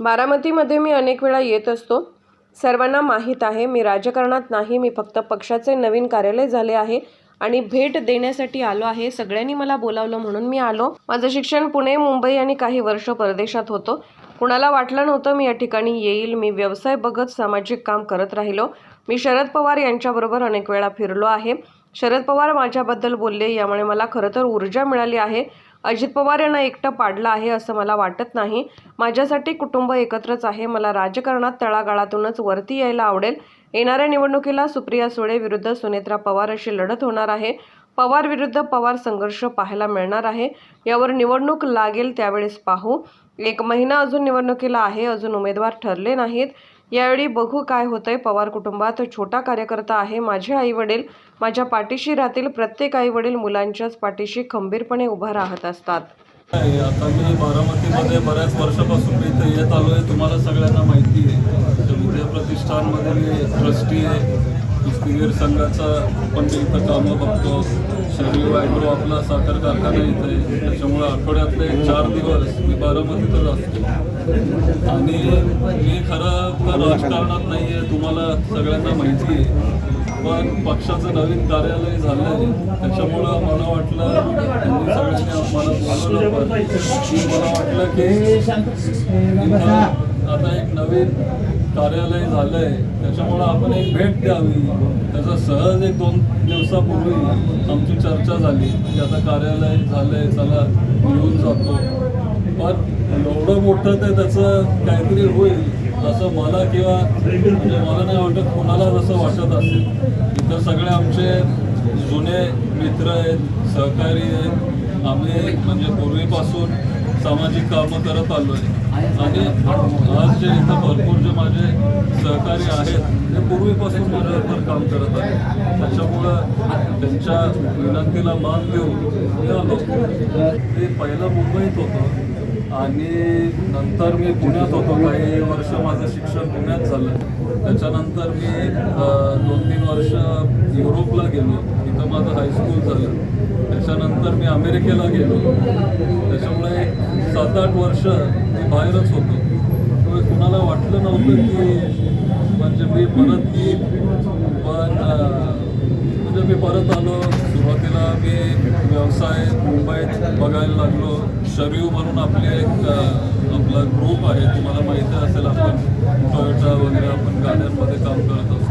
बारामतीमध्ये मी अनेक वेळा येत असतो. सर्वांना माहीत आहे मी राजकारणात नाही मी फक्त पक्षाचे नवीन कार्यालय झाले आहे आणि भेट देण्यासाठी आलो आहे. सगळ्यांनी मला बोलावलं म्हणून मी आलो. माझं शिक्षण पुणे मुंबई आणि काही वर्ष परदेशात होतं. कुणाला वाटलं नव्हतं मी या ठिकाणी येईल. मी व्यवसाय बघत सामाजिक काम करत राहिलो. मी शरद पवार यांच्याबरोबर अनेक वेळा फिरलो आहे. शरद पवार माझ्याबद्दल बोलले यामुळे मला खरं तर ऊर्जा मिळाली आहे. अजित पवार यांना एकटं पाडलं आहे असं मला वाटत नाही. माझ्यासाठी कुटुंब एकत्रच आहे. मला राजकारणात तळागाळातूनच वरती यायला आवडेल. येणाऱ्या निवडणुकीला सुप्रिया सुळे विरुद्ध सुनेत्रा पवार अशी लढत होणार आहे. पवार विरुद्ध पवार संघर्ष पाहायला मिळणार आहे. यावर निवडणूक लागेल त्यावेळेस पाहू. एक महिना अजून निवडणुकीला आहे. अजून उमेदवार ठरले नाहीत. यावेळी बघू काय होतंय. पवार कुटुंबात छोटा कार्यकर्ता आहे. माझे आई वडील माझ्या पाठीशी राहतील. प्रत्येक आई वडील मुलांच्याच पाठीशी खंबीरपणे उभा राहत असतात. आता मी बारामतीमध्ये बऱ्याच वर्षापासून मी इथे येत आलो आहे तुम्हाला सगळ्यांना माहिती आहे. विद्या प्रतिष्ठानमध्ये मी ट्रस्टी आहे. कुस्तीगीर संघाचा पण मी इथं कामं बघतो. श्री ॲग्रो आपला साखर कारखाना इथं आहे. त्याच्यामुळं आठवड्यातले चार दिवस मी बारामतीतच असतो. आणि मी खरं तर राजकारणात नाही आहे तुम्हाला सगळ्यांना माहिती आहे. पण पक्षाचं नवीन कार्यालय झालं आहे त्याच्यामुळं मला वाटलं त्यांनी सगळ्यांनी मला बोलवलं पण मला वाटलं की आता एक नवीन कार्यालय झालं आहे त्याच्यामुळं आपण एक भेट द्यावी. त्याचा सहज एक दोन दिवसापूर्वी आमची चर्चा झाली की आता कार्यालय झालं आहे चला येऊन जातो. पण एवढं मोठं ते त्याचं काहीतरी होईल असं मला किंवा म्हणजे मला नाही वाटत कोणाला जसं वाटत असेल. इतर सगळे आमचे जुने मित्र आहेत सहकारी आहेत. आम्ही म्हणजे पूर्वीपासून सामाजिक कामं करत आलो आहे आणि आज जे इथं भरपूर जे माझे सहकारी आहेत ते पूर्वीपासून माझ्यावर काम करत आहेत. त्याच्यामुळं त्यांच्या विनंतीला मान देऊन मी आलो. ते पहिलं मुंबईत होतं आणि नंतर मी पुण्यात होतो. काही वर्ष माझं शिक्षण पुण्यात झालं. त्याच्यानंतर मी दोन तीन वर्ष युरोपला गेलो. तिथं माझं हायस्कूल झालं. त्याच्यानंतर मी अमेरिकेला गेलो. त्याच्यामुळे सात आठ वर्ष मी बाहेरच होतो. त्यामुळे कुणाला वाटलं नव्हतं की म्हणजे मी परत येईल. पण म्हणजे मी परत आलो. सुरुवातीला मी व्यवसाय मुंबईत बघायला लागलो. शरीव म्हणून आपले एक आपला ग्रुप आहे. तुम्हाला माहिती असेल आपण टोयोटा वगैरे आपण गाड्यांमध्ये काम करत असतो.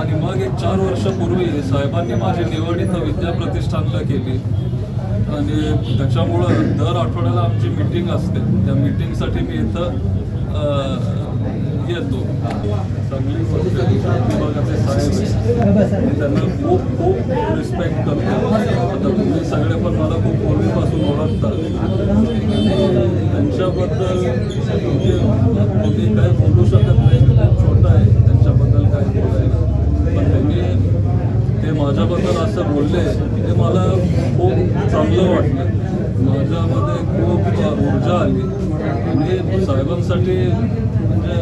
आणि मग एक चार वर्षापूर्वी साहेबांनी माझी निवड इथं विद्या प्रतिष्ठानला केली. आणि त्याच्यामुळं दर आठवड्याला आमची मीटिंग असते. त्या मीटिंगसाठी मी इथं येतो. सांगली विभागाचे साहेब मी त्यांना खूप खूप रिस्पेक्ट करतो. आता तुम्ही सगळे पण मला खूप पूर्वीपासून ओळखतात त्यांच्याबद्दल म्हणजे तुम्ही काय बोलू शकत नाही. खूप छोटं आहे. त्यांच्याबद्दल काय बोलायला पण त्यांनी ते माझ्याबद्दल असं बोलले ते मला खूप चांगलं वाटलं. माझ्यामध्ये खूप ऊर्जा आली. आणि साहेबांसाठी म्हणजे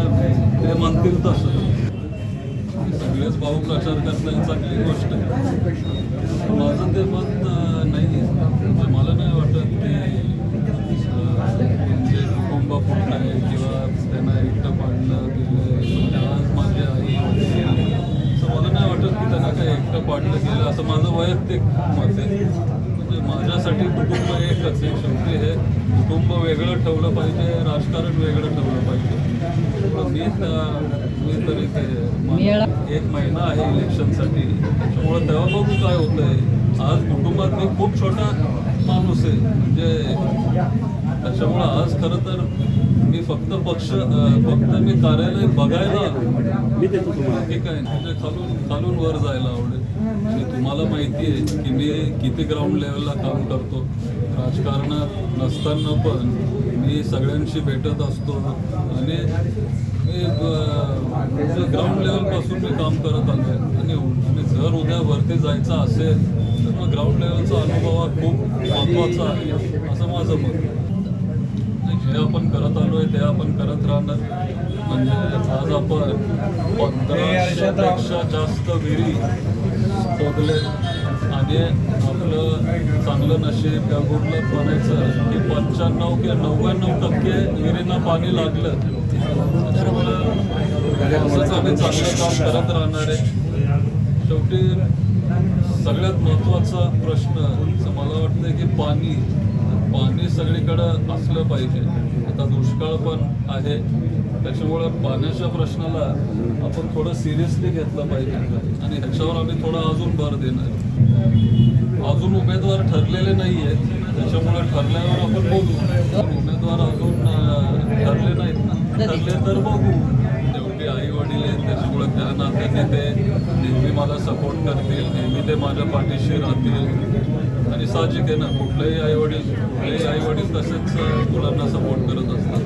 ते म्हणतील तसं. सगळेच भाऊ प्रचार करणं ही चांगली गोष्ट. आहे माझं ते मत अं, नाही आहे म्हणजे मला नाही वाटत की अं, जे कुटुंब पूर्ण आहे किंवा त्यांना एकटं पाडलं गेलं म्हणजे आज माझी आई वडील असं मला नाही वाटत की त्यांना काही एकटं पाडलं गेलं असं माझं आहे म्हणजे माझ्यासाठी कुटुंब एकच आहे शेवटी हे कुटुंब वेगळं ठेवलं पाहिजे राजकारण वेगळं ठेवलं पाहिजे. मी त्या- मी तरी ते एक महिना आहे इलेक्शनसाठी. त्याच्यामुळं तेव्हा बघू काय होतंय. आज कुटुंबात मी खूप छोटा माणूस आहे. म्हणजे त्याच्यामुळं आज खरं तर मी फक्त पक्ष फक्त मी कार्यालय बघायला मी देतो तुम्हाला. ठीक आहे म्हणजे खालून खालून वर जायला आवडेल. मला माहिती आहे की मी किती ग्राउंड लेवलला काम करतो. राजकारणात नसताना पण मी सगळ्यांशी भेटत असतो. आणि मी ग्राउंड म्हणजे लेवलपासून मी काम करत आलो आहे आणि आणि जर उद्या वरती जायचं असेल तर मग ग्राउंड लेवलचा अनुभव हा खूप महत्त्वाचा आहे असं माझं मत जे हे आपण करत आलोय ते आपण करत राहणार. म्हणजे आज आपण पंधराशेपेक्षा जास्त विहिरी शोधले आणि आपलं चांगलं नशीब या गुरलं म्हणायचं की पंच्याण्णव किंवा नव्याण्णव टक्के विहिरींना पाणी लागलं. असंच आम्ही चांगलं काम करत राहणार आहे. शेवटी सगळ्यात महत्त्वाचा प्रश्न मला वाटतं की पाणी पाणी सगळीकडं असलं पाहिजे. आता दुष्काळ पण आहे. त्याच्यामुळं पाण्याच्या प्रश्नाला आपण थोडं सिरियसली घेतलं पाहिजे. आणि ह्याच्यावर आम्ही थोडा अजून भर देणार. अजून उमेदवार ठरलेले नाही आहेत त्याच्यामुळे ठरल्यावर आपण बोलू उमेदवार अजून ठरले नाहीत ना. ठरले तर बघू. शेवटी आई वडील आहेत त्याच्यामुळे त्या नात्याने ते नेहमी मला सपोर्ट करतील. नेहमी ते माझ्या पाठीशी राहतील. साहजिक आहे ना कुठलेही आई वडील कुठलेही आई वडील तसेच मुलांना सपोर्ट करत असतात.